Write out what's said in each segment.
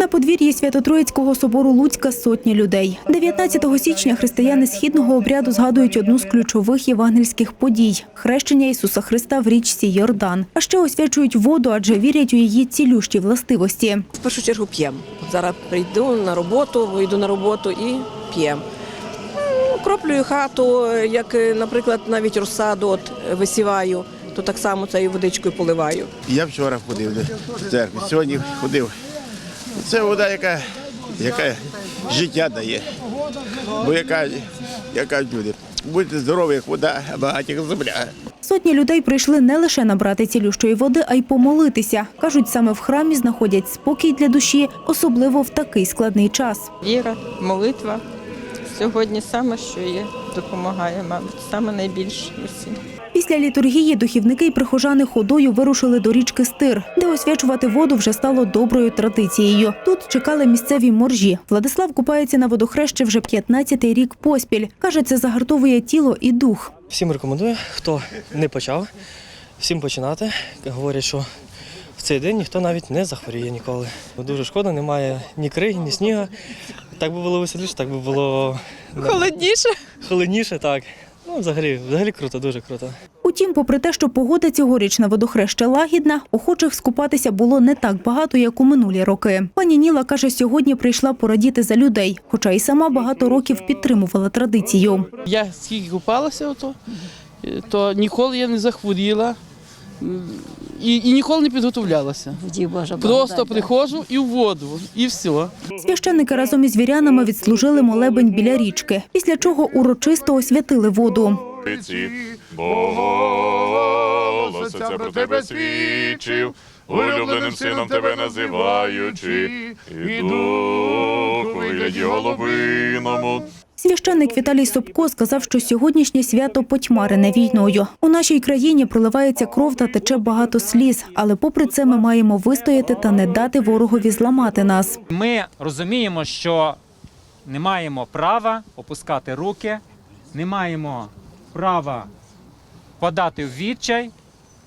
На подвір'ї Свято-Троїцького собору Луцька сотні людей. 19 січня християни східного обряду згадують одну з ключових євангельських подій – хрещення Ісуса Христа в річці Йордан. А ще освячують воду, адже вірять у її цілющі властивості. В першу чергу п'ємо. Зараз прийду на роботу, вийду на роботу і п'ємо. Ну, Кроплюю хату, як, наприклад, навіть розсаду от висіваю, то так само цією водичкою поливаю. Я вчора ходив до церкви, сьогодні ходив. Це вода, яка, яка життя дає. Бо яка, яка люди. Будьте здорові, як вода, а багаті земля. Сотні людей прийшли не лише набрати цілющої води, а й помолитися. Кажуть, саме в храмі знаходять спокій для душі, особливо в такий складний час. Віра, молитва сьогодні саме, що є, допомагає, мабуть, саме найбільше усім. Після літургії духівники й прихожани ходою вирушили до річки Стир, де освячувати воду вже стало доброю традицією. Тут чекали місцеві моржі. Владислав купається на водохрещі вже 15-й рік поспіль. Каже, це загартовує тіло і дух. Всім рекомендую, хто не почав, всім починати. Говорять, що в цей день ніхто навіть не захворіє ніколи. Дуже шкода, немає ні криги, ні сніга. Так би було веселіше, так би було Холодніше. холодніше, так. Ну, взагалі, взагалі круто, дуже круто. Утім, попри те, що погода цьогоріч на водохреще лагідна, охочих скупатися було не так багато, як у минулі роки. Пані Ніла каже, сьогодні прийшла порадіти за людей, хоча й сама багато років підтримувала традицію. Я скільки купалася, ото, то ніколи я не захворіла і, і ніколи не підготовлялася. Просто приходжу і в воду, і все. Священники разом із вірянами відслужили молебень біля річки, після чого урочисто освятили воду. Ці, бо голос Отця про тебе свідчив, улюбленим сином тебе називаючи, і дух у вигляді головиному. Священник Віталій Собко сказав, що сьогоднішнє свято потьмарене війною. У нашій країні проливається кров та тече багато сліз, але попри це ми маємо вистояти та не дати ворогові зламати нас. Ми розуміємо, що не маємо права опускати руки, не маємо права подати в відчай,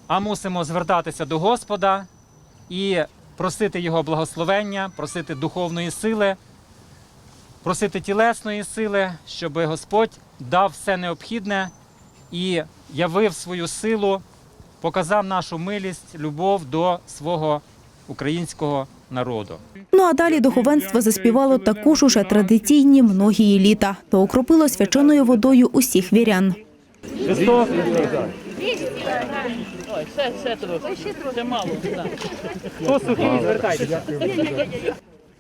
а мусимо звертатися до Господа і просити Його благословення, просити духовної сили, просити тілесної сили, щоб Господь дав все необхідне і явив свою силу, показав нашу милість, любов до свого українського народу. Ну а далі духовенство заспівало також уже традиційні многії літа та окропило свяченою водою усіх вірян.